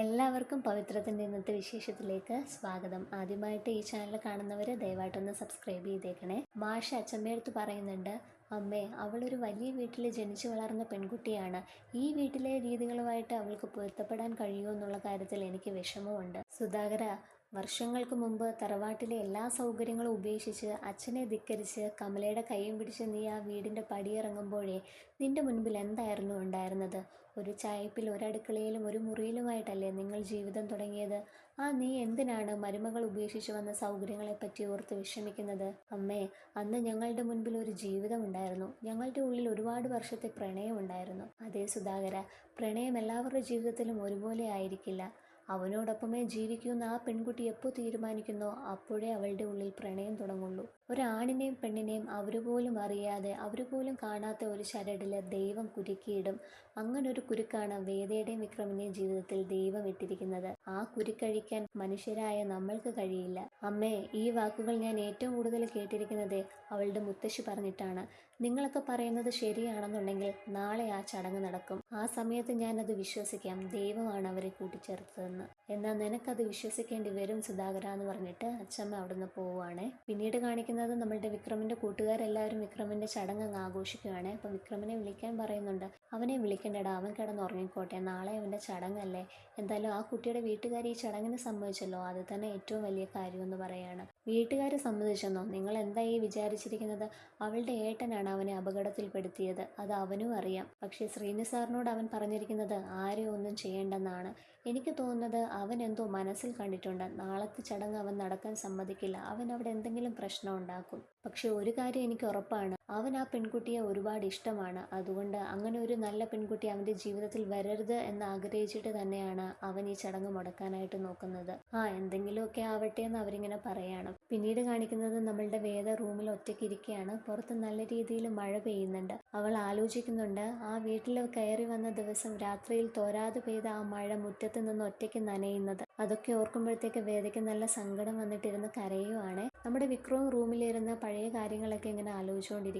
എല്ലാവർക്കും പവിത്രത്തിന്റെ ഇന്നത്തെ വിശേഷത്തിലേക്ക് സ്വാഗതം. ആദ്യമായിട്ട് ഈ ചാനൽ കാണുന്നവർ ദയവായിട്ടൊന്ന് സബ്സ്ക്രൈബ് ചെയ്തേക്കണേ. മാഷ അച്ഛമ്മയടുത്ത് പറയുന്നുണ്ട് അമ്മേ അവളൊരു വലിയ വീട്ടിൽ ജനിച്ചു വളർന്ന പെൺകുട്ടിയാണ്. ഈ വീട്ടിലെ രീതികളുമായിട്ട് അവൾക്ക് പൊരുത്തപ്പെടാൻ കഴിയുമോ എന്നുള്ള കാര്യത്തിൽ എനിക്ക് വിഷമമുണ്ട്. സുധാകര വർഷങ്ങൾക്ക് മുമ്പ് തറവാട്ടിലെ എല്ലാ സൗകര്യങ്ങളും ഉപേക്ഷിച്ച് അച്ഛനെ ധിക്കരിച്ച് കമലയുടെ കൈയും പിടിച്ച് നീ ആ വീടിന്റെ പടിയിറങ്ങുമ്പോഴേ നിന്റെ മുൻപിൽ എന്തായിരുന്നു ഉണ്ടായിരുന്നത്? ഒരു ചായപ്പിൽ ഒരടുക്കളയിലും ഒരു മുറിയിലുമായിട്ടല്ലേ നിങ്ങൾ ജീവിതം തുടങ്ങിയത്? ആ നീ എന്തിനാണ് മരുമകൾ ഉപേക്ഷിച്ച് വന്ന സൗകര്യങ്ങളെപ്പറ്റി ഓർത്ത് വിഷമിക്കുന്നത്? അമ്മേ അന്ന് ഞങ്ങളുടെ മുൻപിൽ ഒരു ജീവിതം ഉണ്ടായിരുന്നു. ഞങ്ങളുടെ ഉള്ളിൽ ഒരുപാട് വർഷത്തെ പ്രണയം ഉണ്ടായിരുന്നു. അതേ സുധാകര പ്രണയം എല്ലാവരുടെ ജീവിതത്തിലും ഒരുപോലെ ആയിരിക്കില്ല. അവനോടൊപ്പമേ ജീവിക്കൂന്ന് ആ പെൺകുട്ടി എപ്പോൾ തീരുമാനിക്കുന്നോ? അപ്പോഴേ അവളുടെ ഉള്ളിൽ പ്രണയം തുടങ്ങുള്ളൂ. ഒരാണിനെയും പെണ്ണിനെയും അവരുപോലും അറിയാതെ അവരുപോലും കാണാത്ത ഒരു ചരടിൽ ദൈവം കുരുക്കിയിടും. അങ്ങനൊരു കുരുക്കാണ് വേദയുടെയും വിക്രമിന്റെയും ജീവിതത്തിൽ ദൈവം ഇട്ടിരിക്കുന്നത്. ആ കുരുക്കഴിക്കാൻ മനുഷ്യരായ നമ്മൾക്ക് കഴിയില്ല. അമ്മേ ഈ വാക്കുകൾ ഞാൻ ഏറ്റവും കൂടുതൽ കേട്ടിരിക്കുന്നത് അവളുടെ മുത്തശ്ശി പറഞ്ഞിട്ടാണ്. നിങ്ങളൊക്കെ പറയുന്നത് ശരിയാണെന്നുണ്ടെങ്കിൽ നാളെ ആ ചടങ്ങ് നടക്കും. ആ സമയത്ത് ഞാനത് വിശ്വസിക്കാം. ദൈവമാണ് അവരെ കൂട്ടിച്ചേർത്തതെന്ന്. എന്നാൽ നിനക്കത് വിശ്വസിക്കേണ്ടി വരും സുധാകര എന്ന് പറഞ്ഞിട്ട് അച്ഛമ്മ അവിടുന്ന് പോവുകയാണ് പിന്നീട് കാണിക്കുന്നത് നമ്മളുടെ വിക്രമിന്റെ കൂട്ടുകാരെല്ലാവരും വിക്രമിന്റെ ചടങ്ങ് അങ്ങ് ആഘോഷിക്കുകയാണ്. അപ്പം വിക്രമിനെ വിളിക്കാൻ പറയുന്നുണ്ട്. അവനെ വിളിക്കേണ്ടട അവൻ കിടന്ന് ഉറങ്ങിക്കോട്ടെ. നാളെ അവന്റെ ചടങ്ങല്ലേ. എന്തായാലും ആ കുട്ടിയുടെ വീട്ടുകാർ ഈ ചടങ്ങിന് സമ്മതിച്ചല്ലോ. അത് തന്നെ ഏറ്റവും വലിയ കാര്യമെന്ന് പറയാണ്. വീട്ടുകാർ സമ്മതിച്ചെന്നോ? നിങ്ങൾ എന്തായി വിചാരിച്ചിരിക്കുന്നത്? അവളുടെ ഏട്ടനാണ് അവനെ അപകടത്തിൽപ്പെടുത്തിയത്. അത് അവനും അറിയാം. പക്ഷേ ശ്രീനി സാറിനോട് അവൻ പറഞ്ഞിരിക്കുന്നത് ആരെയും ഒന്നും ചെയ്യേണ്ടെന്നാണ്. എനിക്ക് തോന്നുന്നത് അവൻ എന്തോ മനസ്സിൽ കണ്ടിട്ടുണ്ട്. നാളത്തെ ചടങ്ങ് അവൻ നടക്കാൻ സമ്മതിക്കില്ല. അവൻ അവിടെ എന്തെങ്കിലും പ്രശ്നം ഉണ്ടാക്കും. പക്ഷെ ഒരു കാര്യം എനിക്ക് ഉറപ്പാണ്. അവൻ ആ പെൺകുട്ടിയെ ഒരുപാട് ഇഷ്ടമാണ്. അതുകൊണ്ട് അങ്ങനെ ഒരു നല്ല പെൺകുട്ടി അവന്റെ ജീവിതത്തിൽ വരരുത് എന്ന് ആഗ്രഹിച്ചിട്ട് തന്നെയാണ് അവൻ ഈ ചടങ്ങ് മുടക്കാനായിട്ട് നോക്കുന്നത്. ആ എന്തെങ്കിലുമൊക്കെ ആവട്ടെ എന്ന് അവരിങ്ങനെ പറയാണ്. പിന്നീട് കാണിക്കുന്നത് നമ്മളുടെ വേദ റൂമിൽ ഒറ്റയ്ക്ക് ഇരിക്കുകയാണ്. പുറത്ത് നല്ല രീതിയിൽ മഴ പെയ്യുന്നുണ്ട്. അവൾ ആലോചിക്കുന്നുണ്ട് ആ വീട്ടിൽ കയറി വന്ന ദിവസം രാത്രിയിൽ തോരാതെ പെയ്ത ആ മഴ മുറ്റത്ത് നിന്ന് ഒറ്റയ്ക്ക് നനയുന്നത്. അതൊക്കെ ഓർക്കുമ്പോഴത്തേക്ക് വേദയ്ക്ക് നല്ല സങ്കടം വന്നിട്ടിരുന്ന് കരയുവാണ്. നമ്മുടെ വിക്രവും റൂമിലിരുന്ന് പഴയ കാര്യങ്ങളൊക്കെ ഇങ്ങനെ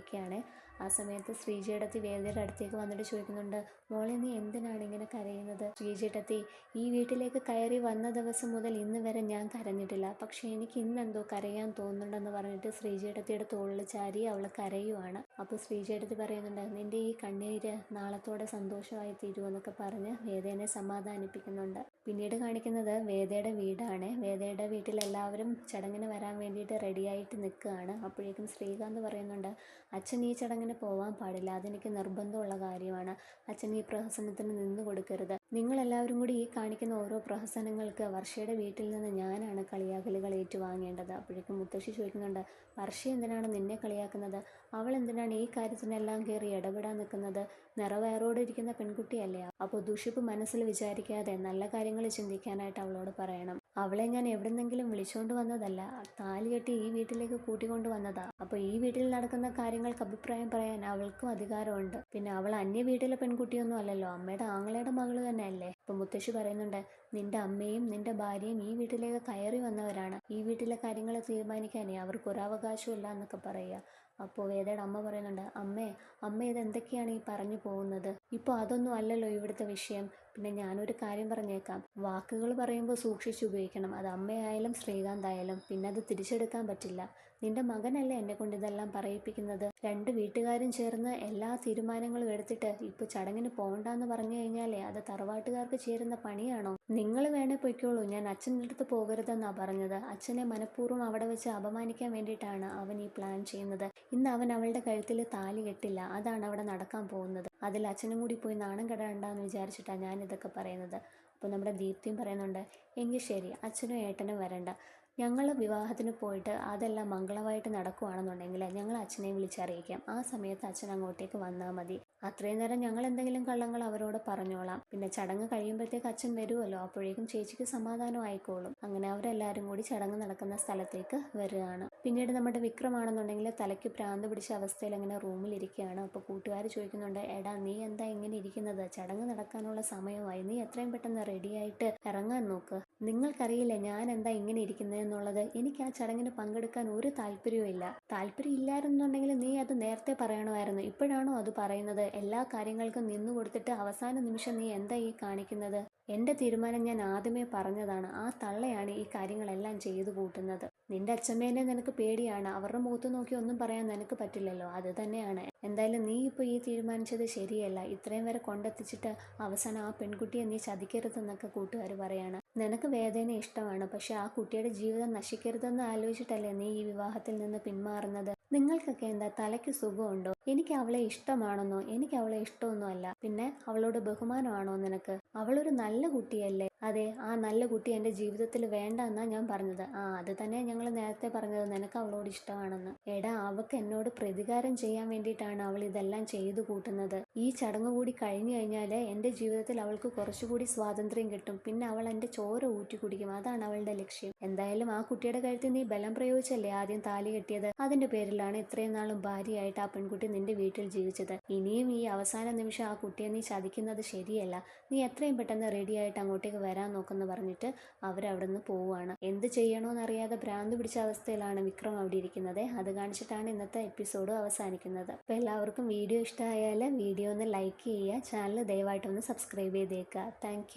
ആലോചിച്ചുകൊണ്ടിരിക്കുകയാണ് ആ സമയത്ത് ശ്രീജേടത്തി വേദയുടെ അടുത്തേക്ക് വന്നിട്ട് ചോദിക്കുന്നുണ്ട് മോളെ നീ എന്തിനാണ് ഇങ്ങനെ കരയുന്നത്? ശ്രീജേട്ടത്തി ഈ വീട്ടിലേക്ക് കയറി വന്ന ദിവസം മുതൽ ഇന്ന് വരെ ഞാൻ കരഞ്ഞിട്ടില്ല. പക്ഷേ എനിക്ക് ഇന്നെന്തോ കരയാൻ തോന്നുന്നുണ്ടെന്ന് പറഞ്ഞിട്ട് ശ്രീജേട്ടത്തിയുടെ തോളിൽ ചാരി അവൾ കരയുവാണ്. അപ്പോൾ ശ്രീജേട്ടത്തി പറയുന്നുണ്ട് നിന്റെ ഈ കണ്ണീര് നാളത്തോടെ സന്തോഷമായി തീരുമെന്നൊക്കെ പറഞ്ഞ് വേദേനെ സമാധാനിപ്പിക്കുന്നുണ്ട്. പിന്നീട് കാണിക്കുന്നത് വേദയുടെ വീടാണ്. വേദയുടെ വീട്ടിൽ എല്ലാവരും ചടങ്ങിന് വരാൻ വേണ്ടിയിട്ട് റെഡിയായിട്ട് നിൽക്കുകയാണ്. അപ്പോഴേക്കും ശ്രീകാന്ത് പറയുന്നുണ്ട് അച്ഛൻ ഈ ചടങ്ങിന് പോകാൻ പാടില്ല. അതെനിക്ക് നിർബന്ധമുള്ള കാര്യമാണ്. അച്ഛൻ ഈ പ്രഹസനത്തിന് നിന്ന് കൊടുക്കരുത്. നിങ്ങളെല്ലാവരും കൂടി ഈ കാണിക്കുന്ന ഓരോ പ്രഹസനങ്ങൾക്ക് വർഷയുടെ വീട്ടിൽ നിന്ന് ഞാനാണ് കളിയാക്കലുകൾ ഏറ്റുവാങ്ങേണ്ടത്. അപ്പോഴേക്കും മുത്തശ്ശി ചോദിക്കുന്നുണ്ട് വർഷ എന്തിനാണ് നിന്നെ കളിയാക്കുന്നത്? അവൾ എന്തിനാണ് ഈ കാര്യത്തിനെല്ലാം കയറി ഇടപെടാൻ നിൽക്കുന്നത്? നിറവയറോടെ ഇരിക്കുന്ന പെൺകുട്ടിയല്ലേ? അപ്പോൾ ദുഷിപ്പ് മനസ്സിൽ വിചാരിക്കാതെ നല്ല കാര്യങ്ങൾ ചിന്തിക്കാനായിട്ട് അവളോട് പറയണം. അവളെ ഞാൻ എവിടെന്നെങ്കിലും വിളിച്ചുകൊണ്ട് വന്നതല്ല താലി കെട്ടി ഈ വീട്ടിലേക്ക് കൂട്ടിക്കൊണ്ട് വന്നതാ. അപ്പോൾ ഈ വീട്ടിൽ നടക്കുന്ന കാര്യങ്ങൾക്ക് അഭിപ്രായം പറയാൻ അവൾക്കും അധികാരമുണ്ട്. പിന്നെ അവൾ അന്യ വീട്ടിലെ പെൺകുട്ടിയൊന്നും അല്ലല്ലോ അമ്മയുടെ ആങ്ങളയുടെ മകൾ തന്നെ അല്ലേ ഇപ്പൊ മുത്തശ്ശി പറയുന്നുണ്ട് നിന്റെ അമ്മയും നിന്റെ ഭാര്യയും ഈ വീട്ടിലേക്ക് കയറി വന്നവരാണ്. ഈ വീട്ടിലെ കാര്യങ്ങൾ തീരുമാനിക്കാനേ അവർക്ക് ഒരു അവകാശവും ഇല്ല എന്നൊക്കെ പറയുക. അപ്പോൾ വേദയുടെ അമ്മ പറയുന്നുണ്ട് അമ്മേ അമ്മ ഇതെന്തൊക്കെയാണ് ഈ പറഞ്ഞു പോകുന്നത്? ഇപ്പോൾ അതൊന്നും അല്ലല്ലോ ഇവിടുത്തെ വിഷയം. പിന്നെ ഞാനൊരു കാര്യം പറഞ്ഞേക്കാം. വാക്കുകൾ പറയുമ്പോൾ സൂക്ഷിച്ച് ഉപയോഗിക്കണം. അത് അമ്മയായാലും ശ്രീകാന്ത് ആയാലും പിന്നെ അത് തിരിച്ചെടുക്കാൻ പറ്റില്ല. നിന്റെ മകനല്ലേ എന്നെ കൊണ്ട് ഇതെല്ലാം പറയിപ്പിക്കുന്നത്? രണ്ട് വീട്ടുകാരും ചേർന്ന് എല്ലാ തീരുമാനങ്ങളും എടുത്തിട്ട് ഇപ്പൊ ചടങ്ങിന് പോകണ്ടെന്ന് പറഞ്ഞു കഴിഞ്ഞാലേ അത് തറവാട്ടുകാർക്ക് ചേരുന്ന പണിയാണോ? നിങ്ങൾ വേണേ പൊയ്ക്കോളൂ. ഞാൻ അച്ഛന്റെ അടുത്ത് പോകരുതെന്നാ പറഞ്ഞത്. അച്ഛനെ മനഃപൂർവം അവിടെ വെച്ച് അപമാനിക്കാൻ വേണ്ടിയിട്ടാണ് അവൻ ഈ പ്ലാൻ ചെയ്യുന്നത്. ഇന്ന് അവൻ അവളുടെ കഴുത്തിൽ താലി കെട്ടില്ല. അതാണ് അവിടെ നടക്കാൻ പോകുന്നത്. അതിൽ അച്ഛനും കൂടി പോയി നാണം കെടാണ്ടെന്ന് വിചാരിച്ചിട്ടാണ് ഞാൻ ഇതൊക്കെ പറയുന്നത്. അപ്പോൾ നമ്മുടെ ദീപ്തിയും പറയുന്നുണ്ട് എങ്കിൽ ശരി അച്ഛനും ഏട്ടനും വരണ്ട. ഞങ്ങൾ വിവാഹത്തിന് പോയിട്ട് അതെല്ലാം മംഗളമായിട്ട് നടക്കുകയാണെന്നുണ്ടെങ്കിൽ ഞങ്ങൾ അച്ഛനെ വിളിച്ചറിയിക്കാം ആ സമയത്ത് അച്ഛൻ അങ്ങോട്ടേക്ക് വന്നാൽ മതി. അത്രയും നേരം ഞങ്ങൾ എന്തെങ്കിലും കള്ളങ്ങൾ അവരോട് പറഞ്ഞോളാം. പിന്നെ ചടങ്ങ് കഴിയുമ്പോഴത്തേക്ക് അച്ഛൻ വരുമല്ലോ അപ്പോഴേക്കും ചേച്ചിക്ക് സമാധാനം ആയിക്കോളും. അങ്ങനെ അവരെല്ലാവരും കൂടി ചടങ്ങ് നടക്കുന്ന സ്ഥലത്തേക്ക് വരികയാണ്. പിന്നീട് നമ്മുടെ വിക്രമാണെന്നുണ്ടെങ്കിൽ തലയ്ക്ക് പ്രാന്ത് പിടിച്ച അവസ്ഥയിൽ അങ്ങനെ റൂമിലിരിക്കുകയാണ്. അപ്പോൾ കൂട്ടുകാർ ചോദിക്കുന്നുണ്ട് എടാ നീ എന്താ ഇരിക്കുന്നത് ചടങ്ങ് നടക്കാനുള്ള സമയമായി. നീ എത്രയും പെട്ടെന്ന് റെഡിയായിട്ട് ഇറങ്ങാൻ നോക്ക്. നിങ്ങൾക്കറിയില്ല ഞാൻ എന്താ ഇങ്ങനെ ഇരിക്കുന്നത് എന്നുള്ളത്? എനിക്ക് ആ ചടങ്ങിന് പങ്കെടുക്കാൻ ഒരു താല്പര്യവും ഇല്ല താല്പര്യം ഇല്ലായിരുന്നുണ്ടെങ്കിൽ നീ അത് നേരത്തെ പറയണമായിരുന്നു. ഇപ്പോഴാണോ അത് പറയുന്നത്? എല്ലാ കാര്യങ്ങൾക്കും നിന്നു കൊടുത്തിട്ട് അവസാന നിമിഷം നീ എന്താ ഈ കാണിക്കുന്നത്? എന്റെ തീരുമാനം ഞാൻ ആദ്യമേ പറഞ്ഞതാണ്. ആ തള്ളയാണ് ഈ കാര്യങ്ങളെല്ലാം ചെയ്തു കൂട്ടുന്നത്. നിന്റെ അച്ഛമ്മേനെ നിനക്ക് പേടിയാണ്. അവരുടെ മുഖത്ത് നോക്കി ഒന്നും പറയാൻ നിനക്ക് പറ്റില്ലല്ലോ. അത് തന്നെയാണ്. എന്തായാലും നീ ഇപ്പോൾ ഈ തീരുമാനിച്ചത് ശരിയല്ല. ഇത്രയും വരെ കൊണ്ടെത്തിച്ചിട്ട് അവസാനം ആ പെൺകുട്ടിയെ നീ ചതിക്കരുതെന്നൊക്കെ കൂട്ടുകാർ പറയാണ്. നിനക്ക് വേദന ഇഷ്ടമാണ്. പക്ഷെ ആ കുട്ടിയുടെ ജീവിതം നശിക്കരുതെന്ന് ആലോചിച്ചിട്ടല്ലേ നീ ഈ വിവാഹത്തിൽ നിന്ന് പിന്മാറുന്നത്? നിങ്ങൾക്കൊക്കെ എന്താ തലയ്ക്ക് സുഖമുണ്ടോ? എനിക്ക് അവളെ ഇഷ്ടമാണെന്നോ എനിക്ക് അവളെ ഇഷ്ടമൊന്നും അല്ല. പിന്നെ അവളോട് ബഹുമാനമാണോ നിനക്ക്? അവളൊരു നല്ല കുട്ടിയല്ലേ? അതെ ആ നല്ല കുട്ടി എന്റെ ജീവിതത്തിൽ വേണ്ട എന്നാ ഞാൻ പറഞ്ഞത്. ആ അത് തന്നെ ഞങ്ങൾ നേരത്തെ പറഞ്ഞത്. നിനക്ക് അവളോട് ഇഷ്ടമാണെന്ന്. എടാ അവക്ക് എന്നോട് പ്രതികാരം ചെയ്യാൻ വേണ്ടിയിട്ടാണ് അവൾ ഇതെല്ലാം ചെയ്തു കൂട്ടുന്നത്. ഈ ചടങ്ങ് കൂടി കഴിഞ്ഞു കഴിഞ്ഞാൽ എന്റെ ജീവിതത്തിൽ അവൾക്ക് കുറച്ചുകൂടി സ്വാതന്ത്ര്യം കിട്ടും. പിന്നെ അവൾ എന്റെ ചോര ഊറ്റി കുടിക്കും. അതാണ് അവളുടെ ലക്ഷ്യം. എന്തായാലും ആ കുട്ടിയുടെ കഴുത്തിൽ നീ ബലം പ്രയോഗിച്ചല്ലേ ആദ്യം താലി കെട്ടിയത്? അതിന്റെ പേരിലാണ് ഇത്രയും നാളും ഭാര്യയായിട്ട് ആ പെൺകുട്ടി നിന്റെ വീട്ടിൽ ജീവിച്ചത്. ഇനിയും ഈ അവസാന നിമിഷം ആ കുട്ടിയെ നീ ചതിക്കുന്നത് ശരിയല്ല. നീ എത്രയും പെട്ടെന്ന് റെഡിയായിട്ട് അങ്ങോട്ടേക്ക് വരാൻ നോക്കെന്ന് പറഞ്ഞിട്ട് അവരവിടുന്ന് പോവുകയാണ്. എന്ത് ചെയ്യണമെന്നറിയാതെ ഭ്രാന്ത് പിടിച്ച അവസ്ഥയിലാണ് വിക്രം അവിടെ ഇരിക്കുന്നത്. അത് കാണിച്ചിട്ടാണ് ഇന്നത്തെ എപ്പിസോഡ് അവസാനിക്കുന്നത്. അപ്പോൾ എല്ലാവർക്കും വീഡിയോ ഇഷ്ടമായാൽ വീഡിയോ ഒന്ന് ലൈക്ക് ചെയ്യുക. ചാനൽ ദയവായിട്ടൊന്ന് സബ്സ്ക്രൈബ് ചെയ്തേക്കുക. താങ്ക്